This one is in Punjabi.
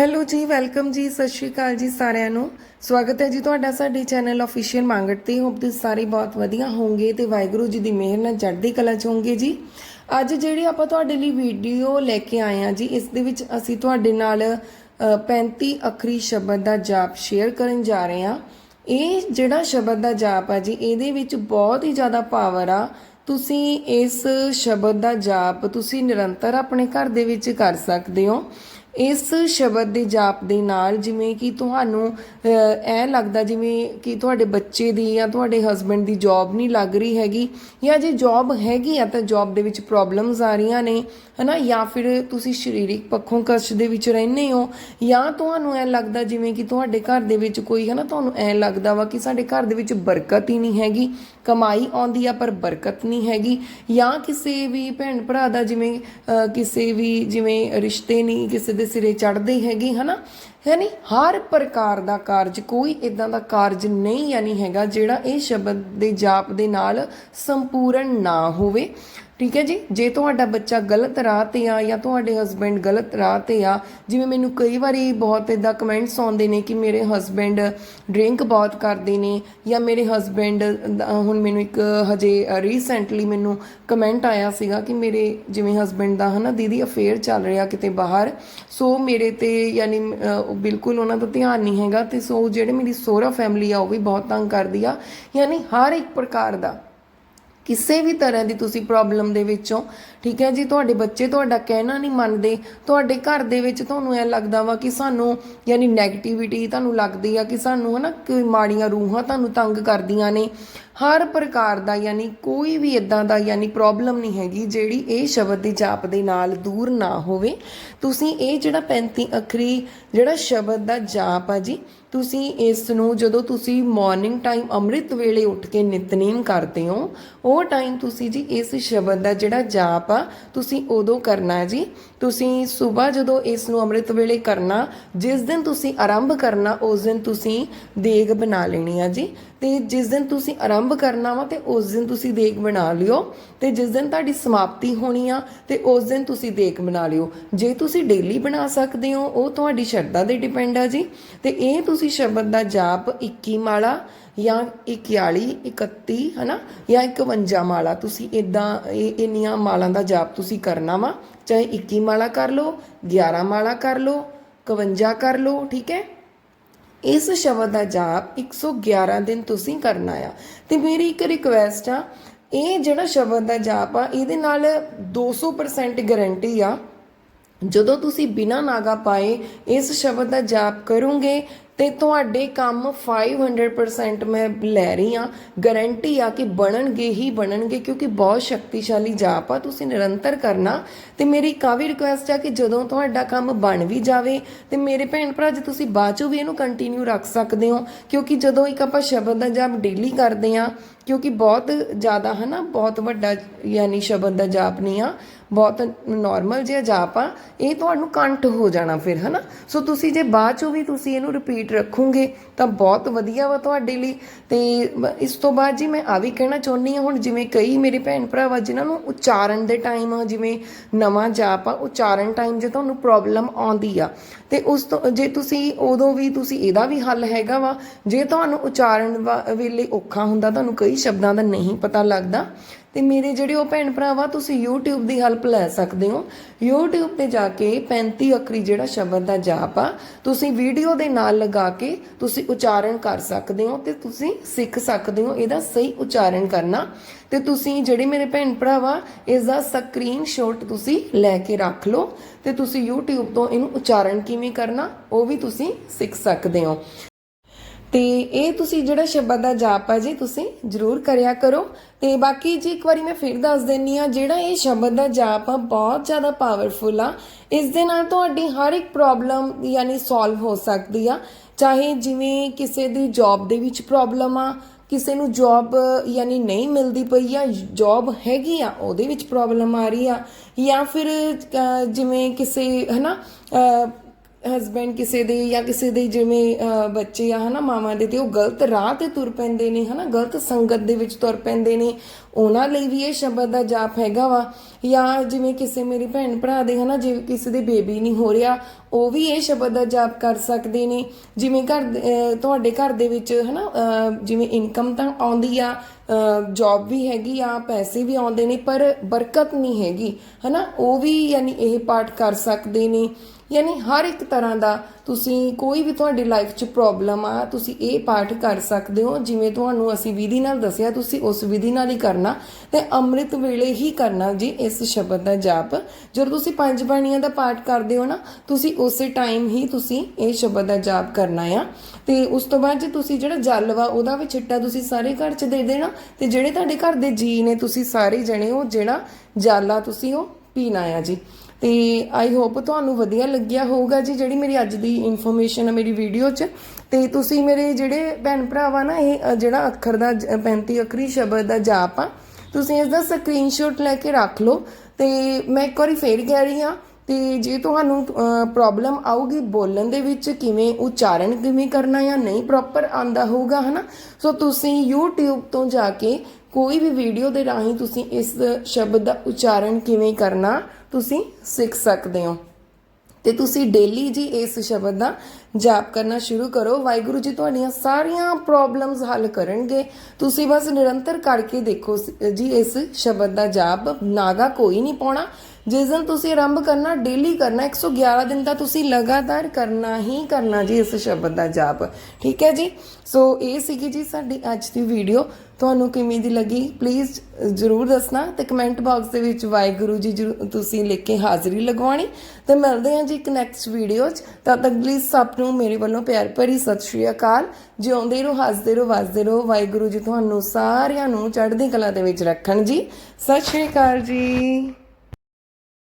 ਹੈਲੋ ਜੀ ਵੈਲਕਮ ਜੀ ਸਤਿ ਸ਼੍ਰੀ ਅਕਾਲ ਜੀ ਸਾਰਿਆਂ ਨੂੰ। ਸਵਾਗਤ ਹੈ ਜੀ ਤੁਹਾਡਾ ਸਾਡੇ ਚੈਨਲ ਅਫੀਸ਼ੀਅਲ ਮੰਗਟ ਤੇ। ਹੋਪ ਤੁਸੀਂ ਸਾਰੇ ਬਹੁਤ ਵਧੀਆ ਹੋਵੋਗੇ ਤੇ ਵਾਹਿਗੁਰੂ ਜੀ ਦੀ ਮਿਹਰ ਨਾਲ ਚੜ੍ਹਦੀ ਕਲਾ ਚ ਹੋਵੋਗੇ ਜੀ। ਅੱਜ ਜਿਹੜੀ ਆਪਾਂ ਤੁਹਾਡੇ ਲਈ ਵੀਡੀਓ ਲੈ ਕੇ ਆਏ ਆ ਜੀ ਇਸ ਦੇ ਵਿੱਚ ਅਸੀਂ ਤੁਹਾਡੇ ਨਾਲ ਅ, 35 ਅੱਖਰੀ ਸ਼ਬਦ ਦਾ ਜਾਪ ਸ਼ੇਅਰ ਕਰਨ ਜਾ ਰਹੇ ਹਾਂ। ਇਹ ਜਿਹੜਾ ਸ਼ਬਦ ਦਾ ਜਾਪ ਆ ਜੀ ਇਹਦੇ ਵਿੱਚ ਬਹੁਤ ਹੀ ਜ਼ਿਆਦਾ ਪਾਵਰ ਆ। ਤੁਸੀਂ ਇਸ ਸ਼ਬਦ ਦਾ ਜਾਪ ਤੁਸੀਂ ਨਿਰੰਤਰ ਆਪਣੇ ਘਰ ਦੇ ਵਿੱਚ ਕਰ ਸਕਦੇ ਹੋ। ਇਸ ਸ਼ਬਦ ਦੇ ਜਾਪ ਦੇ ਨਾਲ ਜਿਵੇਂ ਕਿ ਤੁਹਾਨੂੰ ਐ ਲੱਗਦਾ ਜਿਵੇਂ ਕਿ ਤੁਹਾਡੇ ਬੱਚੇ ਦੀ ਜਾਂ ਤੁਹਾਡੇ ਹਸਬੰਡ ਦੀ ਜੌਬ ਨਹੀਂ ਲੱਗ ਰਹੀ ਹੈਗੀ, ਜਾਂ ਜੇ ਜੌਬ ਹੈਗੀ ਆ ਤਾਂ ਜੌਬ ਦੇ ਵਿੱਚ ਪ੍ਰੋਬਲਮਸ ਆ ਰਹੀਆਂ ਨੇ, ਹਨਾ? ਜਾਂ ਫਿਰ ਤੁਸੀਂ ਸਰੀਰਕ ਪੱਖੋਂ ਕਸ਼ਟ ਦੇ ਵਿੱਚ ਰਹਿੰਦੇ ਹੋ, ਜਾਂ ਤੁਹਾਨੂੰ ਐ ਲੱਗਦਾ ਜਿਵੇਂ ਕਿ ਤੁਹਾਡੇ ਘਰ ਦੇ ਵਿੱਚ ਕੋਈ, ਹਨਾ? ਤੁਹਾਨੂੰ ਐ ਲੱਗਦਾ ਵਾ ਕਿ ਸਾਡੇ ਘਰ ਦੇ ਵਿੱਚ ਬਰਕਤ ਹੀ ਨਹੀਂ ਹੈਗੀ, ਕਮਾਈ ਆਉਂਦੀ ਆ ਪਰ ਬਰਕਤ ਨਹੀਂ ਹੈਗੀ, ਜਾਂ ਕਿਸੇ ਵੀ ਭੈਣ ਭਰਾ ਦਾ ਜਿਵੇਂ ਕਿਸੇ ਵੀ ਜਿਵੇਂ ਰਿਸ਼ਤੇ ਨਹੀਂ, ਕਿਸੇ ਦੇ ਸਿਰੇ ਚੜਦੇ ਹੈਗੇ, ਹਨਾ? ਯਾਨੀ ਹਰ ਪ੍ਰਕਾਰ ਦਾ ਕਾਰਜ, ਕੋਈ ਇਦਾਂ ਦਾ ਕਾਰਜ ਨਹੀਂ ਯਾਨੀ ਹੈਗਾ ਜਿਹੜਾ ਇਹ ਸ਼ਬਦ ਦੇ ਜਾਪ ਦੇ ਨਾਲ ਸੰਪੂਰਨ ਨਾ ਹੋਵੇ। ਠੀਕ ਹੈ ਜੀ? ਜੇ ਤੁਹਾਡਾ ਬੱਚਾ ਗਲਤ ਰਾਹ ਤੇ ਆ ਜਾਂ ਤੁਹਾਡੇ ਹਸਬੰਡ ਗਲਤ ਰਾਹ ਤੇ ਆ, ਜਿਵੇਂ ਮੈਨੂੰ ਕਈ ਵਾਰੀ ਬਹੁਤ ਇਦਾਂ ਕਮੈਂਟਸ ਆਉਂਦੇ ਨੇ ਕਿ ਮੇਰੇ ਹਸਬੰਡ ਡਰਿੰਕ ਬਹੁਤ ਕਰਦੇ ਨੇ ਜਾਂ ਮੇਰੇ ਹਸਬੰਡ ਹੁਣ ਮੈਨੂੰ ਇੱਕ ਹਜੇ ਰੀਸੈਂਟਲੀ ਮੈਨੂੰ ਕਮੈਂਟ ਆਇਆ ਸੀਗਾ ਕਿ ਮੇਰੇ ਜਿਵੇਂ ਹਸਬੰਡ ਦਾ ਹਨਾ ਦੀਦੀ ਅਫੇਅਰ ਚੱਲ ਰਿਹਾ ਕਿਤੇ ਬਾਹਰ, ਸੋ ਮੇਰੇ ਤੇ ਯਾਨੀ ਬਿਲਕੁਲ ਉਹਨਾਂ ਦਾ ਧਿਆਨ ਨਹੀਂ ਹੈਗਾ ਤੇ ਸੋ ਜਿਹੜੇ ਮੇਰੀ ਸੋਹਰਾ ਫੈਮਿਲੀ ਆ ਉਹ ਵੀ ਬਹੁਤ ਤੰਗ ਕਰਦੀ ਆ। ਯਾਨੀ ਹਰ ਇੱਕ ਪ੍ਰਕਾਰ ਦਾ ਕਿਸੇ ਵੀ ਤਰ੍ਹਾਂ ਦੀ ਤੁਸੀਂ ਪ੍ਰੋਬਲਮ ਦੇ ਵਿੱਚੋਂ ਠੀਕ ਹੈ ਜੀ? ਤੁਹਾਡੇ ਬੱਚੇ ਤੁਹਾਡਾ ਕਹਿਣਾ ਨਹੀਂ ਮੰਨਦੇ। ਤੁਹਾਡੇ ਘਰ ਦੇ ਵਿੱਚ ਤੁਹਾਨੂੰ ਐ ਲੱਗਦਾ ਵਾ ਕਿ ਸਾਨੂੰ ਯਾਨੀ 네ਗੇਟਿਵਿਟੀ ਤੁਹਾਨੂੰ ਲੱਗਦੀ ਆ ਕਿ ਸਾਨੂੰ ਹਨਾ ਕੋਈ ਮਾੜੀਆਂ ਰੂਹਾਂ ਤੁਹਾਨੂੰ ਤੰਗ ਕਰਦੀਆਂ ਨੇ। ਹਰ ਪ੍ਰਕਾਰ ਦਾ ਯਾਨੀ ਕੋਈ ਵੀ ਇਦਾਂ ਦਾ ਯਾਨੀ ਪ੍ਰੋਬਲਮ ਨਹੀਂ ਹੈਗੀ ਜਿਹੜੀ ਇਹ ਸ਼ਬਦ ਦੀ ਜਾਪ ਦੇ ਨਾਲ ਦੂਰ ਨਾ ਹੋਵੇ। ਤੁਸੀਂ ਇਹ ਜਿਹੜਾ 35 ਅੱਖਰੀ ਜਿਹੜਾ ਸ਼ਬਦ ਦਾ ਜਾਪ ਆ ਜੀ, ਤੁਸੀਂ ਇਸ ਨੂੰ ਜਦੋਂ ਤੁਸੀਂ ਮਾਰਨਿੰਗ ਟਾਈਮ ਅੰਮ੍ਰਿਤ ਵੇਲੇ ਉੱਠ ਕੇ ਨਿਤਨੇਮ ਕਰਦੇ ਹੋ, ਉਹ ਟਾਈਮ ਤੁਸੀਂ ਜੀ ਇਸ ਸ਼ਬਦ ਦਾ ਜਿਹੜਾ ਜਾਪ ਆ ਤੁਸੀਂ ਉਦੋਂ ਕਰਨਾ ਜੀ। ਤੁਸੀਂ ਸਵੇਰ ਜਦੋਂ ਇਸ ਨੂੰ ਅੰਮ੍ਰਿਤ ਵੇਲੇ ਕਰਨਾ, ਜਿਸ ਦਿਨ ਤੁਸੀਂ ਆਰੰਭ ਕਰਨਾ, ਉਸ ਦਿਨ ਤੁਸੀਂ ਦੇਗ ਬਣਾ ਲੈਣੀ ਆ ਜੀ। ਤੇ ਜਿਸ ਦਿਨ ਤੁਸੀਂ ਆਰੰਭ ਕਰਨਾ ਵਾ ਤੇ ਉਸ ਦਿਨ ਤੁਸੀਂ ਦੇਗ ਬਣਾ ਲਿਓ ਤੇ ਜਿਸ ਦਿਨ ਤੁਹਾਡੀ ਸਮਾਪਤੀ ਹੋਣੀ ਆ ਤੇ ਉਸ ਦਿਨ ਤੁਸੀਂ ਦੇਗ ਬਣਾ ਲਿਓ। ਜੇ ਤੁਸੀਂ ਡੇਲੀ ਬਣਾ ਸਕਦੇ ਹੋ, ਉਹ ਤੁਹਾਡੀ ਸ਼ਰਧਾ ਤੇ ਡਿਪੈਂਡ ਆ ਜੀ। ਤੇ ਇਹ ਤੁਸੀਂ ਸ਼ਬਦ ਦਾ ਜਾਪ 21 ਮਾਲਾ ਜਾਂ 41 31 ਹਨਾ? ਜਾਂ 51 ਮਾਲਾ ਤੁਸੀਂ ਇਦਾਂ ਇਹ ਇੰਨੀਆਂ ਮਾਲਾਂ ਦਾ ਜਾਪ ਤੁਸੀਂ ਕਰਨਾ ਵਾ। ਚਾਹੇ 21 ਮਾਲਾ ਕਰ ਲਓ 11 ਮਾਲਾ ਕਰ ਲਓ 51 ਕਰ ਲਓ, ਠੀਕ ਹੈ? ਇਸ ਸ਼ਬਦ ਦਾ ਜਾਪ 111 ਦਿਨ ਤੁਸੀਂ ਕਰਨਾ ਆ। ਤੇ ਮੇਰੀ ਇੱਕ ਰਿਕੁਐਸਟ ਆ, ਇਹ ਜਿਹੜਾ ਸ਼ਬਦ ਦਾ ਜਾਪ ਆ, ਇਹਦੇ ਨਾਲ 200% ਗਾਰੰਟੀ ਆ। ਜਦੋਂ ਤੁਸੀਂ ਬਿਨਾਂ ਨਾਗਾ ਪਾਏ ਇਸ ਸ਼ਬਦ ਦਾ ਜਾਪ ਕਰੋਗੇ, ਤੇ ਤੁਹਾਡੇ ਕੰਮ 500% ਮੈਂ ਲੈ ਰਹੀ ਆ ਗਾਰੰਟੀ ਆ ਕਿ ਬਣਨਗੇ ਹੀ ਬਣਨਗੇ, ਕਿਉਂਕਿ ਬਹੁਤ ਸ਼ਕਤੀਸ਼ਾਲੀ ਜਾਪ ਆ, ਤੁਸੀਂ ਨਿਰੰਤਰ ਕਰਨਾ। ਤੇ ਮੇਰੀ ਕਾਵੀ ਰਿਕੁਐਸਟ ਆ ਕਿ ਜਦੋਂ ਤੁਹਾਡਾ ਕੰਮ ਬਣ ਵੀ ਜਾਵੇ, ਤੇ ਮੇਰੇ ਭੈਣ ਭਰਾ, ਜੇ ਤੁਸੀਂ ਬਾਅਦ ਚੋਂ ਵੀ ਇਹਨੂੰ ਕੰਟੀਨਿਊ ਰੱਖ ਸਕਦੇ ਹੋ, ਕਿਉਂਕਿ ਜਦੋਂ ਇੱਕ ਆਪਾਂ ਸ਼ਬਦ ਦਾ ਜਾਪ ਡੇਲੀ ਕਰਦੇ ਆ ਕਿਉਂਕਿ ਬਹੁਤ ਜ਼ਿਆਦਾ ਹਨਾ, ਬਹੁਤ ਵੱਡਾ ਯਾਨੀ ਸ਼ਬਦ ਦਾ ਜਾਪ ਨਹੀਂ ਆ ਬਹੁਤ ਨਾਰਮਲ ਜਿਹਾ ਜਾਪ ਆ, ਇਹ ਤੁਹਾਨੂੰ ਕੰਠ ਹੋ ਜਾਣਾ ਫਿਰ, ਹਨਾ? ਸੋ ਤੁਸੀਂ ਜੇ ਬਾਅਦ ਚੋਂ ਵੀ ਤੁਸੀਂ ਇਹਨੂੰ ਰਿਪੀਟ ਰੱਖੋਗੇ, ਤਾਂ ਬਹੁਤ ਵਧੀਆ ਵਾ ਤੁਹਾਡੇ ਲਈ। ਤੇ ਇਸ ਤੋਂ ਬਾਅਦ ਜੀ ਮੈਂ ਆ ਵੀ ਕਹਿਣਾ ਚਾਹੁੰਦੀ ਹਾਂ, ਹੁਣ ਜਿਵੇਂ ਕਈ ਮੇਰੇ ਭੈਣ ਭਰਾ ਵਾ ਜਿਨ੍ਹਾਂ ਨੂੰ ਉਚਾਰਨ ਦੇ ਟਾਈਮ ਜਿਵੇਂ ਨਵਾਂ ਜਾਪ ਆ, ਉਚਾਰਨ ਟਾਈਮ ਜੇ ਤੁਹਾਨੂੰ ਪ੍ਰੋਬਲਮ ਆਉਂਦੀ ਆ, ਤੇ ਉਸ ਤੋਂ, ਜੇ ਤੁਸੀਂ ਉਦੋਂ ਵੀ ਤੁਸੀਂ ਇਹਦਾ ਵੀ ਹੱਲ ਹੈਗਾ ਵਾ, ਜੇ ਤੁਹਾਨੂੰ ਉਚਾਰਨ ਵਾ- ਵੇਲੇ ਔਖਾ ਹੁੰਦਾ, ਤੁਹਾਨੂੰ ਕਈ ਸ਼ਬਦਾਂ ਦਾ ਨਹੀਂ ਪਤਾ ਲੱਗਦਾ ਤੇ ਮੇਰੇ ਜਿਹੜੇ ਉਹ ਭੈਣ ਭਰਾ ਵਾ ਤੁਸੀਂ YouTube ਦੀ ਹੈਲਪ ਲੈ ਸਕਦੇ ਹੋ। YouTube ਤੇ ਜਾ ਕੇ 35 ਅੱਖਰੀ ਜਿਹੜਾ ਸ਼ਬਦ ਦਾ ਜਾਪ ਆ, ਤੁਸੀਂ ਵੀਡੀਓ ਦੇ ਨਾਲ ਲਗਾ ਕੇ ਤੁਸੀਂ ਉਚਾਰਨ ਕਰ ਸਕਦੇ ਹੋ ਤੇ ਤੁਸੀਂ ਸਿੱਖ ਸਕਦੇ ਹੋ, ਇਹਦਾ ਸਹੀ ਉਚਾਰਨ ਕਰਨਾ। ਤੇ ਤੁਸੀਂ ਜਿਹੜੇ ਮੇਰੇ ਭੈਣ ਭਰਾ ਵਾ ਇਸ ਦਾ ਸਕਰੀਨਸ਼ਾਟ ਤੁਸੀਂ ਲੈ ਕੇ ਰੱਖ ਲਓ ਤੇ ਤੁਸੀਂ YouTube ਤੋਂ ਇਹਨੂੰ ਉਚਾਰਨ ਕਿਵੇਂ ਕਰਨਾ, ਉਹ ਵੀ ਤੁਸੀਂ ਸਿੱਖ ਸਕਦੇ ਹੋ। ਤੇ ਇਹ ਤੁਸੀਂ ਜਿਹੜਾ ਸ਼ਬਦ ਦਾ ਜਾਪ ਆ ਜੀ ਤੁਸੀਂ ਜਰੂਰ ਕਰਿਆ ਕਰੋ। ਤੇ ਬਾਕੀ ਜੀ ਇੱਕ ਵਾਰੀ ਮੈਂ ਫਿਰ ਦੱਸ ਦਿੰਨੀ ਆ ਜਿਹੜਾ ਇਹ ਸ਼ਬਦ ਦਾ ਜਾਪ ਆ ਬਹੁਤ ਜ਼ਿਆਦਾ ਪਾਵਰਫੁਲ ਆ। ਇਸ ਦੇ ਨਾਲ ਤੁਹਾਡੀ ਹਰ ਇੱਕ ਪ੍ਰੋਬਲਮ ਯਾਨੀ ਸੋਲਵ ਹੋ ਸਕਦੀ ਆ। ਚਾਹੇ ਜਿਵੇਂ ਕਿਸੇ ਦੀ ਜੌਬ ਦੇ ਵਿੱਚ ਪ੍ਰੋਬਲਮ ਆ ਕਿਸੇ ਨੂੰ ਜੌਬ ਯਾਨੀ ਨਹੀਂ ਮਿਲਦੀ ਪਈ ਆ ਜੌਬ ਹੈਗੀ ਆ ਉਹਦੇ ਵਿੱਚ ਪ੍ਰੋਬਲਮ ਆ ਰਹੀ ਆ। ਜਾਂ ਫਿਰ ਜਿਵੇਂ ਕਿਸੇ ਹਨਾ ਅਹ, ਹਸਬੈਂਡ ਕਿਸੇ ਦੇ ਜਾਂ ਕਿਸੇ ਦੇ ਜਿਵੇਂ ਬੱਚੇ ਆ, ਹਨਾ, ਮਾਵਾਂ ਦੇ, ਤੇ ਉਹ ਗਲਤ ਰਾਹ ਤੇ ਤੁਰ ਪੈਂਦੇ ਨੇ, ਹਨਾ, ਗਲਤ ਸੰਗਤ ਦੇ ਵਿੱਚ ਤੁਰ ਪੈਂਦੇ ਨੇ। ਉਹਨਾਂ ਲਈ ਵੀ ਇਹ ਸ਼ਬਦ ਦਾ ਜਾਪ ਹੈਗਾ ਵਾ। ਜਾਂ ਜਿਵੇਂ ਕਿਸੇ ਮੇਰੀ ਭੈਣ ਭਰਾ ਦੇ ਹਨਾ, ਜੇ ਕਿਸੇ ਦੇ ਬੇਬੀ ਨਹੀਂ ਹੋ ਰਿਹਾ, ਉਹ ਵੀ ਇਹ ਸ਼ਬਦ ਦਾ ਜਾਪ ਕਰ ਸਕਦੇ ਨੇ। ਜਿਵੇਂ ਘਰ ਦੇ- ਤੁਹਾਡੇ ਘਰ ਦੇ ਵਿੱਚ ਹਨਾ, ਅਹ, ਜਿਵੇਂ ਇਨਕਮ ਤਾਂ ਆਉਂਦੀ ਆ ਜੌਬ ਵੀ ਹੈਗੀ ਆ, ਪੈਸੇ ਵੀ ਆਉਂਦੇ ਨੇ, ਪਰ ਬਰਕਤ ਨਹੀਂ ਹੈਗੀ। ਹਨਾ, ਉਹ ਵੀ ਯਾਨੀ ਇਹ ਪਾਠ ਕਰ ਸਕਦੇ ਨੇ। ਯਾਨੀ ਹਰ ਇੱਕ ਤਰ੍ਹਾਂ ਦਾ ਤੁਸੀਂ ਕੋਈ ਵੀ ਤੁਹਾਡੀ ਲਾਈਫ 'ਚ ਪ੍ਰੋਬਲਮ ਆ, ਤੁਸੀਂ ਇਹ ਪਾਠ ਕਰ ਸਕਦੇ ਹੋ, ਜਿਵੇਂ ਤੁਹਾਨੂੰ ਅਸੀਂ ਵਿਧੀ ਨਾਲ ਦੱਸਿਆ, ਤੁਸੀਂ ਉਸ ਵਿਧੀ ਨਾਲ ਹੀ ਕਰਨਾ ਤੇ ਅੰਮ੍ਰਿਤ ਵੇਲੇ ਹੀ ਕਰਨਾ ਜੀ ਇਸ ਸ਼ਬਦ ਦਾ ਜਾਪ। ਜਦੋਂ ਤੁਸੀਂ ਪੰਜ ਬਾਣੀਆਂ ਦਾ ਪਾਠ ਕਰਦੇ ਹੋ ਨਾ, ਤੁਸੀਂ ਉਸੇ ਟਾਈਮ ਹੀ ਤੁਸੀਂ ਇਹ ਸ਼ਬਦ ਦਾ ਜਾਪ ਕਰਨਾ ਆ। ਤੇ ਉਸ ਤੋਂ ਬਾਅਦ ਜੇ ਤੁਸੀਂ ਜਿਹੜਾ ਜਲ ਵਾ, ਉਹਦਾ ਵੀ ਛਿੱਟਾ ਤੁਸੀਂ ਸਾਰੇ ਘਰ 'ਚ ਦੇ ਦੇਣਾ ਤੇ ਜਿਹੜੇ ਤੁਹਾਡੇ ਘਰ ਦੇ ਜੀ ਨੇ ਤੁਸੀਂ ਸਾਰੇ ਜਣੇ ਉਹ ਜਿਹੜਾ ਜਲ ਆ ਤੁਸੀਂ ਉਹ ਪੀਣਾ ਆ ਜੀ। ਤੇ ਆਈ ਹੋਪ ਤੁਹਾਨੂੰ ਵਧੀਆ ਲੱਗਿਆ ਹੋਊਗਾ ਜੀ, ਜਿਹੜੀ ਮੇਰੀ ਅੱਜ ਦੀ ਇਨਫੋਰਮੇਸ਼ਨ ਹੈ ਮੇਰੀ ਵੀਡੀਓ 'ਚ। ਤੇ ਤੁਸੀਂ ਮੇਰੇ ਜਿਹੜੇ ਭੈਣ ਭਰਾਵਾ ਨਾ, ਇਹ ਜਿਹੜਾ ਅੱਖਰ ਦਾ ਜ- 35 ਅੱਖਰੀ ਸ਼ਬਦ ਦਾ ਜਾਪ ਆ, ਤੁਸੀਂ ਇਸ ਦਾ ਸਕਰੀਨਸ਼ਾਟ ਲੈ ਕੇ ਰੱਖ ਲਓ। ਤੇ ਮੈਂ ਇੱਕ ਵਾਰੀ ਫੇਰ ਕਹਿ ਰਹੀ ਹਾਂ, ਤੇ ਜੇ ਤੁਹਾਨੂੰ ਪ੍ਰੋਬਲਮ ਆਊਗੀ ਬੋਲਣ ਦੇ ਵਿੱਚ, ਕਿਵੇਂ ਉਚਾਰਨ ਕਿਵੇਂ ਕਰਨਾ ਜਾਂ ਨਹੀਂ ਪ੍ਰੋਪਰ ਆਂਦਾ ਹੋਊਗਾ, ਹਨਾ? ਸੋ ਤੁਸੀਂ YouTube ਤੋਂ ਜਾ ਕੇ ਕੋਈ ਵੀ ਵੀਡੀਓ ਦੇ ਰਾਹੀਂ ਤੁਸੀਂ ਇਸ ਸ਼ਬਦ ਦਾ ਉਚਾਰਨ ਕਿਵੇਂ ਕਰਨਾ ਤੁਸੀਂ ਸਿੱਖ ਸਕਦੇ ਹੋ। ਤੇ ਤੁਸੀਂ ਡੇਲੀ ਜੀ ਇਸ ਸ਼ਬਦ ਦਾ ਜਾਪ ਕਰਨਾ ਸ਼ੁਰੂ ਕਰੋ। ਵਾਹਿਗੁਰੂ ਜੀ ਤੁਹਾਡੀਆਂ ਸਾਰੀਆਂ ਪ੍ਰੋਬਲਮਸ ਹੱਲ ਕਰਨਗੇ। ਤੁਸੀਂ ਬਸ ਨਿਰੰਤਰ ਕਰਕੇ ਦੇਖੋ ਜੀ ਇਸ ਸ਼ਬਦ ਦਾ ਜਾਪ। ਨਾਗਾ ਕੋਈ ਨਹੀਂ ਪਾਉਣਾ। ਜਿਸ ਦਿਨ ਤੁਸੀਂ ਆਰੰਭ ਕਰਨਾ ਡੇਲੀ ਕਰਨਾ 111 ਦਿਨ ਤਾਂ ਤੁਸੀਂ ਲਗਾਤਾਰ ਕਰਨਾ ਹੀ ਕਰਨਾ ਜੀ ਇਸ ਸ਼ਬਦ ਦਾ ਜਾਪ। ਠੀਕ ਹੈ ਜੀ? ਸੋ ਇਹ ਸੀਗੀ ਜੀ ਸਾਡੀ ਅੱਜ ਦੀ ਵੀਡੀਓ ਤੁਹਾਨੂੰ ਕਿਵੇਂ ਦੀ ਲੱਗੀ? ਪਲੀਜ਼ ਜਰੂਰ ਦੱਸਣਾ ਤੇ ਕਮੈਂਟ ਬਾਕਸ ਦੇ ਵਿੱਚ ਵਾਹਿਗੁਰੂ ਜੀ ਜ਼ਰੂਰ ਤੁਸੀਂ ਲਿਖ ਕੇ ਹਾਜ਼ਰੀ ਲਗਵਾਣੀ ਤੇ ਮਿਲਦੇ ਹਾਂ ਜੀ ਇੱਕ ਨੈਕਸਟ ਵੀਡੀਓ 'ਚ। ਤਦ ਤੱਕ ਪਲੀਜ਼ ਸਭ ਨੂੰ ਮੇਰੇ ਵੱਲੋਂ ਪਿਆਰ ਭਰੀ ਸਤਿ ਸ਼੍ਰੀ ਅਕਾਲ। ਜਿਉਂਦੇ ਰਹੋ, ਹੱਸਦੇ ਰਹੋ, ਵਸਦੇ ਰਹੋ। ਵਾਹਿਗੁਰੂ ਜੀ ਤੁਹਾਨੂੰ ਸਾਰਿਆਂ ਨੂੰ ਚੜ੍ਹਦੀ ਕਲਾ ਦੇ ਵਿੱਚ ਰੱਖਣ ਜੀ। ਸਤਿ ਸ਼੍ਰੀ ਅਕਾਲ ਜੀ।